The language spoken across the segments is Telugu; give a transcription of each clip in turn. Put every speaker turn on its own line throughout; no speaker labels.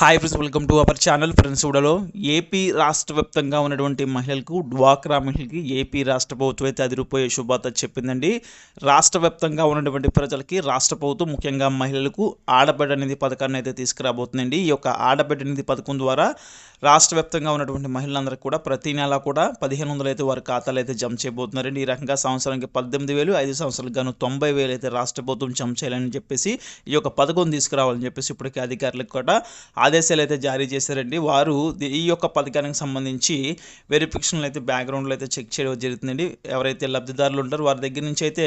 Hi friends welcome to our channel friends కూడాలో AP రాష్ట్ర వ్యాప్తంగా ఉన్నటువంటి మహిళలకు డ్వాక్రా మహిళకి ఏపీ రాష్ట్ర ప్రభుత్వం అయితే అదిరిపోయే శుభార్త చెప్పిందండి. రాష్ట్ర వ్యాప్తంగా ఉన్నటువంటి ప్రజలకి రాష్ట్ర ప్రభుత్వం ముఖ్యంగా మహిళలకు ఆడబిడ్డ నిధి పథకాన్ని అయితే తీసుకురాబోతుందండి. ఈ యొక్క ఆడబిడ్డ నిధి పథకం ద్వారా రాష్ట్ర వ్యాప్తంగా ఉన్నటువంటి మహిళలందరికీ కూడా ప్రతి నెల కూడా పదిహేను వందలు అయితే వారి ఖాతాలు అయితే జమ చేయబోతున్నారండి. ఈ రకంగా సంవత్సరానికి పద్దెనిమిది వేలు ఐదు సంవత్సరాలకు గాను తొంభై వేలు అయితే రాష్ట్ర ప్రభుత్వం జమ చేయాలని చెప్పేసి ఈ యొక్క పథకం తీసుకురావాలని చెప్పేసి ఇప్పటికే అధికారులకు కూడా ఆదేశాలు అయితే జారీ చేశారండి. వారు ఈ యొక్క పథకానికి సంబంధించి వెరిఫికేషన్లు అయితే బ్యాక్గ్రౌండ్లో అయితే చెక్ చేయడం జరుగుతుందండి ఎవరైతే లబ్ధిదారులు ఉంటారో వారి దగ్గర నుంచి అయితే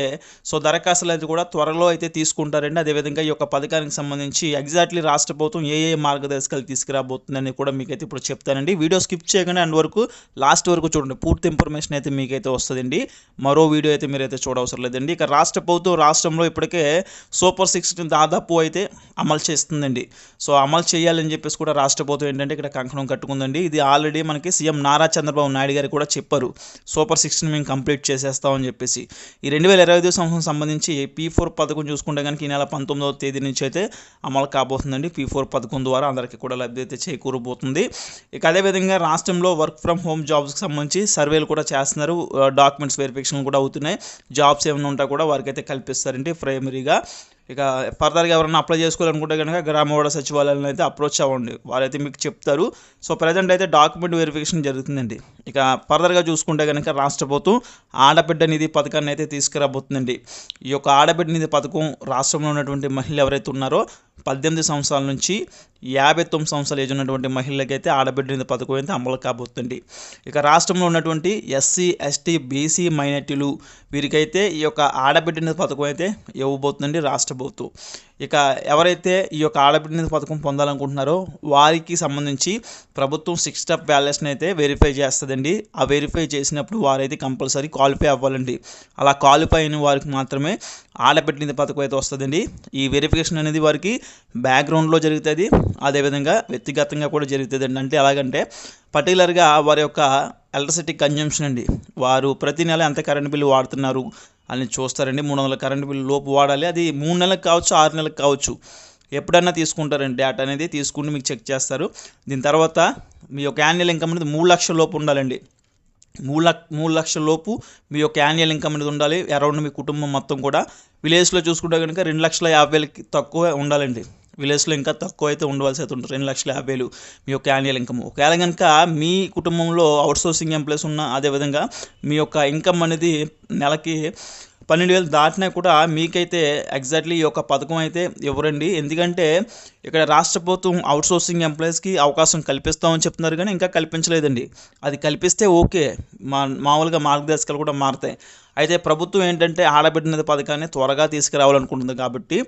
సో దరఖాస్తులు అయితే కూడా త్వరలో అయితే తీసుకుంటారండి. అదేవిధంగా ఈ యొక్క పథకానికి సంబంధించి ఎగ్జాక్ట్లీ రాష్ట్ర ప్రభుత్వం ఏ ఏ మార్గదర్శకాలు తీసుకురాబోతుందని కూడా మీకైతే ఇప్పుడు చెప్తానండి. వీడియో స్కిప్ చేయకుండా అండ్ వరకు లాస్ట్ వరకు చూడండి. పూర్తి ఇన్ఫర్మేషన్ అయితే మీకైతే వస్తుందండి. మరో వీడియో అయితే మీరైతే చూడవసరం లేదండి. ఇక రాష్ట్ర ప్రభుత్వం రాష్ట్రంలో ఇప్పటికే సూపర్ సిక్స్ని దాదాపు అయితే అమలు చేస్తుందండి. సో అమలు చేయాలని అని చెప్పేసి కూడా రాష్ట్ర ప్రభుత్వం ఏంటంటే ఇక్కడ కంకణం కట్టుకుందండి. ఇది ఆల్రెడీ మనకి సీఎం నారా చంద్రబాబు నాయుడు గారు కూడా చెప్పారు. సూపర్ సిక్స్ని మేము కంప్లీట్ చేసేస్తామని చెప్పేసి. ఈ రెండు వేల ఇరవై ఐదు సంవత్సరం సంబంధించి పీ ఫోర్ పథకం చూసుకుంటే కనుక ఈ నెల పంతొమ్మిదవ తేదీ నుంచి అయితే అమలు కాబోతుందండి. పీ ఫోర్ పథకం ద్వారా అందరికీ కూడా లబ్ధి అయితే చేకూరబోతుంది. ఇక అదేవిధంగా రాష్ట్రంలో వర్క్ ఫ్రమ్ హోమ్ జాబ్స్కి సంబంధించి సర్వేలు కూడా చేస్తున్నారు. Uh, డాక్యుమెంట్స్ వెరిఫికేషన్ కూడా అవుతున్నాయి. జాబ్స్ ఏమైనా ఉంటా కూడా వారికి అయితే కల్పిస్తారండి ప్రైమరీగా ఇక ఫర్దర్గా ఎవరైనా అప్లై చేసుకోవాలనుకుంటే కనుక గ్రామవాడ సచివాలయాలను అయితే అప్రోచ్ అవ్వండి. వారైతే మీకు చెప్తారు. సో ప్రజెంట్ అయితే డాక్యుమెంట్ వెరిఫికేషన్ జరుగుతుందండి. ఇక ఫర్దర్గా చూసుకుంటే కనుక రాష్ట్ర ప్రభుత్వం ఆడబిడ్డ నిధి పథకాన్ని అయితే తీసుకురాబోతుందండి. ఈ యొక్క ఆడబిడ్డ నిధి పథకం రాష్ట్రంలో ఉన్నటువంటి మహిళలు ఎవరైతే ఉన్నారో పద్దెనిమిది సంవత్సరాల నుంచి యాభై తొమ్మిది సంవత్సరాలు ఏజ్ ఉన్నటువంటి మహిళలకైతే ఆడబిడ్డ పథకం అయితే అమలు కాబోతుంది. ఇక రాష్ట్రంలో ఉన్నటువంటి ఎస్సీ ఎస్టీ బీసీ మైనార్టీలు వీరికైతే ఈ యొక్క ఆడబిడ్డ పథకం అయితే ఇవ్వబోతుందండి రాష్ట్ర ప్రభుత్వం. ఇక ఎవరైతే ఈ యొక్క ఆడబిడ్డ పథకం పొందాలనుకుంటున్నారో వారికి సంబంధించి ప్రభుత్వం సిక్స్ స్టెప్ బ్యాలెన్స్ని అయితే వెరిఫై చేస్తుందండి. ఆ వెరిఫై చేసినప్పుడు వారైతే కంపల్సరీ క్వాలిఫై అవ్వాలండి. అలా క్వాలిఫై అయిన వారికి మాత్రమే ఆడబిడ్డ పథకం అయితే వస్తుందండి. ఈ వెరిఫికేషన్ అనేది వారికి బ్యాక్గ్రౌండ్లో జరుగుతుంది. అదేవిధంగా వ్యక్తిగతంగా కూడా జరుగుతుందండి అంటే ఎలాగంటే పర్టికులర్గా వారి యొక్క ఎలక్ట్రిసిటీ కన్జంప్షన్ అండి. వారు ప్రతి నెల ఎంత కరెంట్ బిల్లు వాడుతున్నారు అని చూస్తారండి. మూడు వందల కరెంట్ బిల్లు లోపు వాడాలి. అది మూడు నెలలకు కావచ్చు ఆరు నెలలకు కావచ్చు. ఎప్పుడైనా తీసుకుంటారండి. డేటా అనేది తీసుకుని మీకు చెక్ చేస్తారు. దీని తర్వాత మీ యొక్క యాన్యువల్ ఇన్కమ్ అనేది మూడు లక్షల లోపు ఉండాలండి. మూడు లక్ష మూడు లక్షల లోపు మీ యొక్క యాన్యువల్ ఇన్కమ్ అనేది ఉండాలి. అరౌండ్ మీ కుటుంబం మొత్తం కూడా. విలేజ్లో చూసుకుంటే కనుక రెండు లక్షల యాభై వేలకి తక్కువ ఉండాలండి. విలేజ్లో ఇంకా తక్కువ అయితే ఉండవలసి అయితే ఉంటుంది. రెండు లక్షల యాభై వేలు మీ యొక్క యాన్యువల్ ఇన్కమ్ ఒకవేళ కనుక మీ కుటుంబంలో అవుట్సోర్సింగ్ ఎంప్లాయీస్ ఉన్న అదేవిధంగా మీ యొక్క ఇన్కమ్ అనేది నెలకి పన్నెండు వేలు దాటినా కూడా మీకైతే ఎగ్జాక్ట్లీ ఈ యొక్క పథకం అయితే ఇవ్వరండి. ఎందుకంటే ఇక్కడ రాష్ట్ర ప్రభుత్వం అవుట్సోర్సింగ్ ఎంప్లాయీస్కి అవకాశం కల్పిస్తామని చెప్తున్నారు కానీ ఇంకా కల్పించలేదండి. అది కల్పిస్తే ఓకే. మా మామూలుగా మార్గదర్శకాలు కూడా మారుతాయి. అయితే ప్రభుత్వం ఏంటంటే ఆడబిడ్డ పథకాన్ని త్వరగా తీసుకురావాలనుకుంటుంది కాబట్టి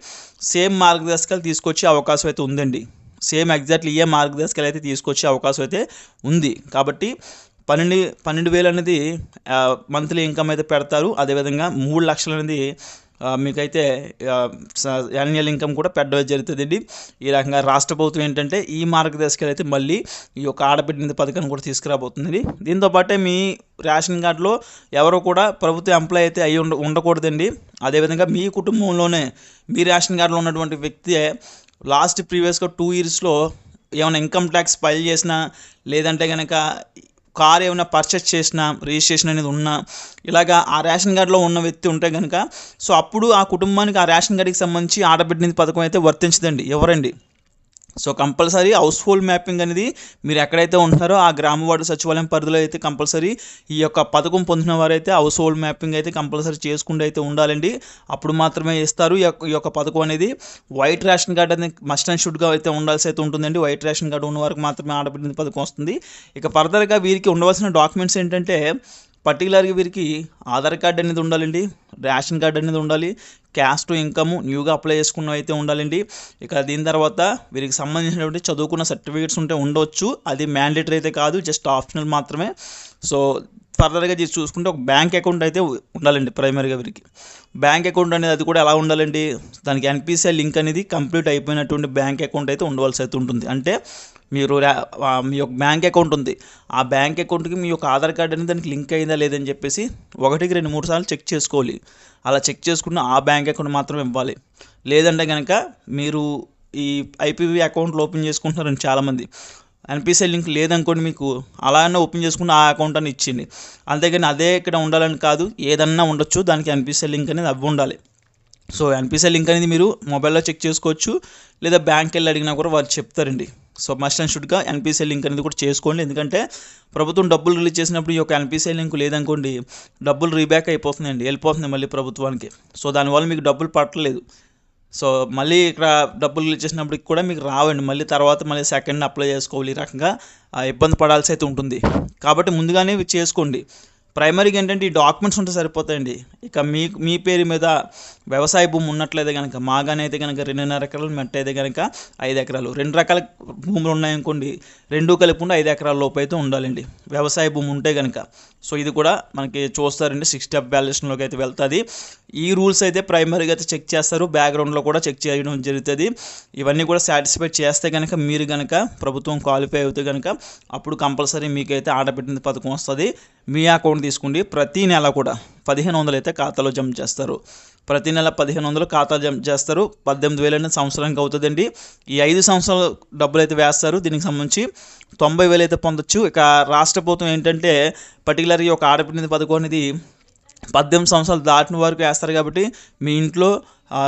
సేమ్ మార్గదర్శకాలు తీసుకొచ్చే అవకాశం అయితే ఉందండి. సేమ్ ఎగ్జాక్ట్లీ ఏ మార్గదర్శకాలు అయితే తీసుకొచ్చే అవకాశం అయితే ఉంది. కాబట్టి పన్నెండు పన్నెండు వేలు అనేది మంత్లీ ఇన్కమ్ అయితే పెడతారు. అదేవిధంగా మూడు లక్షలు అనేది మీకైతే యాన్యువల్ ఇన్కమ్ కూడా పెట్టడం జరుగుతుందండి. ఈ రకంగా రాష్ట్ర ప్రభుత్వం ఏంటంటే ఈ మార్గదర్శకాలు అయితే మళ్ళీ ఈ యొక్క ఆడబిడ్డ పథకాన్ని కూడా తీసుకురాబోతుందండి. దీంతో పాటే మీ రేషన్ కార్డులో ఎవరు కూడా ప్రభుత్వ ఎంప్లాయ్ అయితే అయి ఉండ ఉండకూడదండి. అదేవిధంగా మీ కుటుంబంలోనే మీ రేషన్ కార్డులో ఉన్నటువంటి వ్యక్తి లాస్ట్ ప్రీవియస్గా టూ ఇయర్స్లో ఏమైనా ఇన్కమ్ ట్యాక్స్ ఫైల్ చేసినా లేదంటే కనుక కార్ ఏమైనా పర్చేస్ చేసినా రిజిస్ట్రేషన్ అనేది ఉన్నా ఇలాగా ఆ రేషన్ కార్డులో ఉన్న వ్యక్తి ఉంటే కనుక సో అప్పుడు ఆ కుటుంబానికి ఆ రేషన్ కార్డుకి సంబంధించి ఆడబిడ్డ నిధి పథకం అయితే వర్తించదండి ఎవరండి? So compulsory house hold mapping అనేది మీరు ఎక్కడైతే ఉంటున్నారో ఆ గ్రామ వార్డు సచివాలయం పరిధిలో అయితే కంపల్సరీ ఈ యొక్క పథకం పొందిన వారైతే హౌస్ హోల్డ్ మ్యాపింగ్ అయితే కంపల్సరీ చేసుకుంటూ అయితే ఉండాలండి. అప్పుడు మాత్రమే ఇస్తారు. ఈ యొక్క ఈ యొక్క పథకం అనేది వైట్ రేషన్ కార్డ్ అనేది మస్ట్ అండ్ షుడ్గా అయితే ఉండాల్సి అయితే ఉంటుందండి. వైట్ రేషన్ కార్డు ఉన్న వారికి మాత్రమే ఆడబిడ్డ పథకం వస్తుంది. ఇక ఫర్దర్గా వీరికి ఉండవలసిన డాక్యుమెంట్స్ ఏంటంటే పర్టికులర్గా వీరికి ఆధార్ కార్డు అనేది ఉండాలండి రేషన్ కార్డు అనేది ఉండాలి క్యాస్ట్ ఇన్కమ్ న్యూగా అప్లై చేసుకున్నవి అయితే ఉండాలండి. ఇక దీని తర్వాత వీరికి సంబంధించినటువంటి చదువుకున్న సర్టిఫికేట్స్ ఉంటే ఉండవచ్చు అది మ్యాండేటరీ అయితే కాదు జస్ట్ ఆప్షనల్ మాత్రమే. సో ఫర్దర్గా చూసుకుంటే ఒక బ్యాంక్ అకౌంట్ అయితే ఉండాలండి ప్రైమరీగా వీరికి. బ్యాంక్ అకౌంట్ అనేది అది కూడా ఎలా ఉండాలండి దానికి ఎన్పిసిఐ లింక్ అనేది కంప్లీట్ అయిపోయినటువంటి బ్యాంక్ అకౌంట్ అయితే ఉండవలసి అయితే ఉంటుంది. అంటే మీరు మీ యొక్క బ్యాంక్ అకౌంట్ ఉంది. ఆ బ్యాంక్ అకౌంట్కి మీ యొక్క ఆధార్ కార్డ్ అనేది దానికి లింక్ అయిందా లేదని చెప్పేసి ఒకటికి రెండు మూడు సార్లు చెక్ చేసుకోవాలి. అలా చెక్ చేసుకున్న ఆ బ్యాంక్ అకౌంట్ మాత్రం ఇవ్వాలి. లేదంటే కనుక మీరు ఈ ఐపీవీ అకౌంట్లు ఓపెన్ చేసుకుంటున్నారండి చాలామంది. ఎన్పిసిఐ లింక్ లేదనుకోండి మీకు. అలానే ఓపెన్ చేసుకుని ఆ అకౌంట్ అని ఇచ్చింది. అంతేగాని అదే ఇక్కడ ఉండాలని కాదు ఏదన్నా ఉండొచ్చు దానికి ఎన్పిసిఐ లింక్ అనేది అవి ఉండాలి. సో ఎన్పిసిఐ లింక్ అనేది మీరు మొబైల్లో చెక్ చేసుకోవచ్చు. లేదా బ్యాంక్ వెళ్ళి అడిగినా కూడా వాళ్ళు చెప్తారండి. సో మస్ట్ అండ్ షుడ్గా ఎన్పిసిఐ లింక్ అనేది కూడా చేసుకోండి. ఎందుకంటే ప్రభుత్వం డబ్బులు రిలీజ్ చేసినప్పుడు ఈ యొక్క ఎన్పిసిఐ లింక్ లేదనుకోండి డబ్బులు రీబ్యాక్ అయిపోతుందండి వెళ్ళిపోతుంది మళ్ళీ ప్రభుత్వానికి. సో దానివల్ల మీకు డబ్బులు పట్టలేదు. సో మళ్ళీ ఇక్కడ డబ్బులు రిలీజ్ చేసినప్పటికి కూడా మీకు రావండి. మళ్ళీ తర్వాత మళ్ళీ సెకండ్ అప్లై చేసుకోవాలి ఈ రకంగా. ఇబ్బంది పడాల్సి అయితే ఉంటుంది. కాబట్టి ముందుగానే ఇవి చేసుకోండి. ప్రైమరీగా ఏంటంటే ఈ డాక్యుమెంట్స్ ఉంటే సరిపోతాయండి. ఇక మీ మీ పేరు మీద వ్యవసాయ భూమి ఉన్నట్లయితే కనుక మాగానే అయితే కనుక రెండున్నర ఎకరాలు మెట్ట అయితే కనుక ఐదు ఎకరాలు. రెండు రకాల భూములు ఉన్నాయనుకోండి రెండు కలిపి ఉండి ఐదు ఎకరాల లోపు అయితే ఉండాలండి. వ్యవసాయ భూమి ఉంటే కనుక సో ఇది కూడా మనకి చూస్తారండి సిక్స్ స్టెప్ బ్యాలెన్స్లోకి అయితే వెళ్తుంది. ఈ రూల్స్ అయితే ప్రైమరీగా అయితే చెక్ చేస్తారు బ్యాక్గ్రౌండ్లో కూడా చెక్ చేయడం జరుగుతుంది. ఇవన్నీ కూడా సాటిస్ఫై చేస్తే కనుక మీరు కనుక ప్రభుత్వం క్వాలిఫై అవుతే కనుక అప్పుడు కంపల్సరీ మీకైతే ఆడబెట్టిన పథకం వస్తుంది. మీ అకౌంట్ తీసుకోండి. ప్రతి నెల కూడా పదిహేను వందలు అయితే ఖాతాలో జమ చేస్తారు. ప్రతి నెల పదిహేను వందలు ఖాతా జమ చేస్తారు. పద్దెనిమిది వేలు అనేది సంవత్సరానికి అవుతుందండి. ఈ ఐదు సంవత్సరాలు డబ్బులు అయితే వేస్తారు. దీనికి సంబంధించి తొంభై వేలు అయితే పొందొచ్చు. ఇక రాష్ట్ర ప్రభుత్వం ఏంటంటే పర్టికులర్ ఈ యొక్క ఆడపిల్ల పథకం అనేది పద్దెనిమిది సంవత్సరాలు దాటిన వరకు వేస్తారు కాబట్టి మీ ఇంట్లో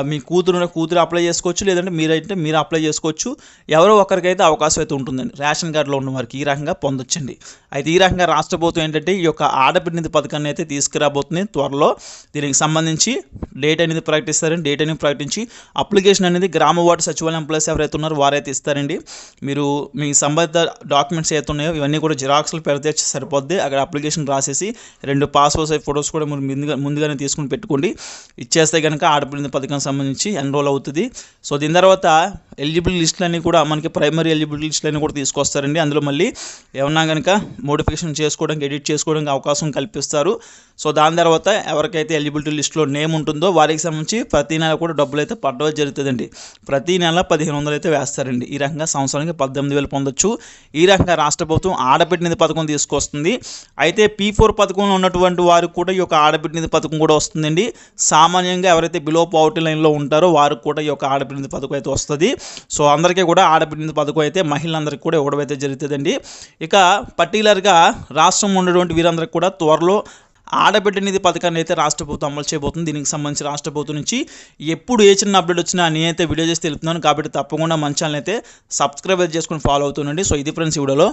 మీ కూతురు ఉన్న కూతురు అప్లై చేసుకోవచ్చు లేదంటే మీరైతే మీరు అప్లై చేసుకోవచ్చు. ఎవరో ఒకరికైతే అవకాశం అయితే ఉంటుందండి. రేషన్ కార్డులో ఉన్న వారికి ఈ రకంగా పొందొచ్చండి. అయితే ఈ రకంగా రాష్ట్ర ప్రభుత్వం ఏంటంటే ఈ యొక్క ఆడపిల్లని పథకాన్ని అయితే తీసుకురాబోతుంది త్వరలో. దీనికి సంబంధించి డేట్ అనేది ప్రకటిస్తారండి. డేట్ అనేది ప్రకటించి అప్లికేషన్ అనేది గ్రామ వార్డు సచివాలయం ఎంప్లాయీస్ ఎవరైతే ఉన్నారో వారైతే ఇస్తారండి. మీరు మీ సంబంధిత డాక్యుమెంట్స్ ఏవైతే ఉన్నాయో ఇవన్నీ కూడా జిరాక్స్లు పెడితే సరిపోద్ది. అక్కడ అప్లికేషన్ రాసేసి రెండు పాస్పోర్ట్ సైజ్ ఫొటోస్ కూడా మీరు ముందుగా ముందుగానే తీసుకుని పెట్టుకోండి. ఇచ్చేస్తే కనుక ఆడపిల్లని పథకం సంబంధించి ఎన్రోల్ అవుతుంది. సో దీని తర్వాత ఎలిజిబుల్ లిస్టులన్నీ కూడా మనకి ప్రైమరీ ఎలిజిబిలిటీ లిస్టులన్నీ కూడా తీసుకొస్తారండి. అందులో మళ్ళీ ఏమన్నా కనుక మోడిఫికేషన్ చేసుకోవడానికి ఎడిట్ చేసుకోవడానికి అవకాశం కల్పిస్తారు. సో దాని తర్వాత ఎవరికైతే ఎలిజిబిలిటీ లిస్టులో నేమ్ ఉంటుందో వారికి సంబంధించి ప్రతి నెల కూడా డబ్బులు అయితే పడడం జరుగుతుందండి. ప్రతి నెల పదిహేను వందలు అయితే వేస్తారండి. ఈ రకంగా సంవత్సరానికి పద్దెనిమిది వేలు పొందొచ్చు. ఈ రకంగా రాష్ట్ర ప్రభుత్వం ఆడబిడ్డ పథకం తీసుకొస్తుంది. అయితే పీ ఫోర్ పథకంలో ఉన్నటువంటి వారికి కూడా ఈ యొక్క ఆడబిడ్డ పథకం కూడా వస్తుందండి. సామాన్యంగా ఎవరైతే బిలో పావర్టీ లైన్లో ఉంటారో వారికి కూడా ఈ యొక్క ఆడబిడ్డ పథకం అయితే వస్తుంది. సో అందరికీ కూడా ఆడబిడ్డ పథకం అయితే మహిళలందరికీ కూడా ఇవ్వడం అయితే జరుగుతుందండి. ఇక పర్టికులర్గా రాష్ట్రం ఉన్నటువంటి వీరందరికీ కూడా త్వరలో ఆడబిడ్డ నిధి పథకాన్ని అయితే రాష్ట్ర ప్రభుత్వం అమలు చేయబోతుంది. దీనికి సంబంధించి రాష్ట్ర ప్రభుత్వం నుంచి ఎప్పుడు ఏ చిన్న అప్డేట్ వచ్చినా నేనైతే వీడియో చేసి తెలుపుతున్నాను. కాబట్టి తప్పకుండా మంచాలను అయితే సబ్స్క్రైబ్ చేసుకుని ఫాలో అవుతుండండి. సో ఇది ఫ్రెండ్స్ వీడియోలో.